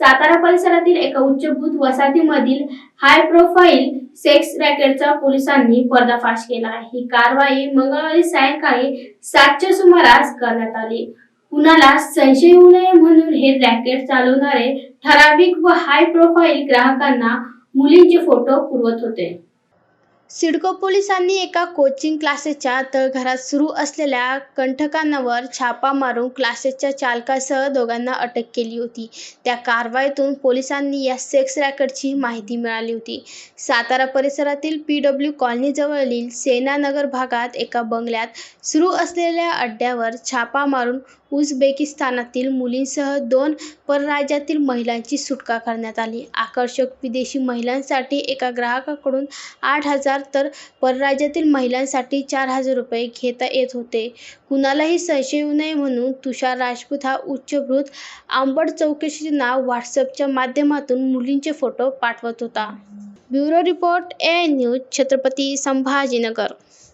सातारा परिसरातील एका उच्चभूत वसाहतीमधील हाय प्रोफाईल सेक्स रॅकेटचा पोलिसांनी पर्दाफाश केला आहे. ही कारवाई मंगळवारी सायंकाळी सातच्या सुमारास करण्यात आली. कुणाला संशय होऊ नये म्हणून हे रॅकेट चालवणारे ठराविक व हाय प्रोफाईल ग्राहकांना मुलींचे फोटो पुरवत होते. सिडको पोलिसांनी एका कोचिंग क्लासेसच्या तळघरात सुरू असलेल्या कंठकांवर छापा मारून क्लासेसच्या चालकासह दोघांना अटक केली होती. त्या कारवाईतून पोलिसांनी या सेक्स रॅकेटची माहिती मिळाली होती. सातारा परिसरातील पी डब्ल्यू कॉलनीजवळील सेनानगर भागात एका बंगल्यात सुरू असलेल्या अड्ड्यावर छापा मारून उझबेकिस्तानातील मुलींसह दोन परराज्यातील महिलांची सुटका करण्यात आली. आकर्षक विदेशी महिलांसाठी एका ग्राहकाकडून आठ हजार तर परराज्यातील महिलांसाठी चार हजार रुपये घेता येत होते. कुणालाही संशय येऊ नये म्हणून तुषार राजपूत हा उच्चभ्रूत आंबट चौकशींना व्हॉट्सअपच्या माध्यमातून मुलींचे फोटो पाठवत होता. Bureau report A news Chhatrapati Sambhajinagar.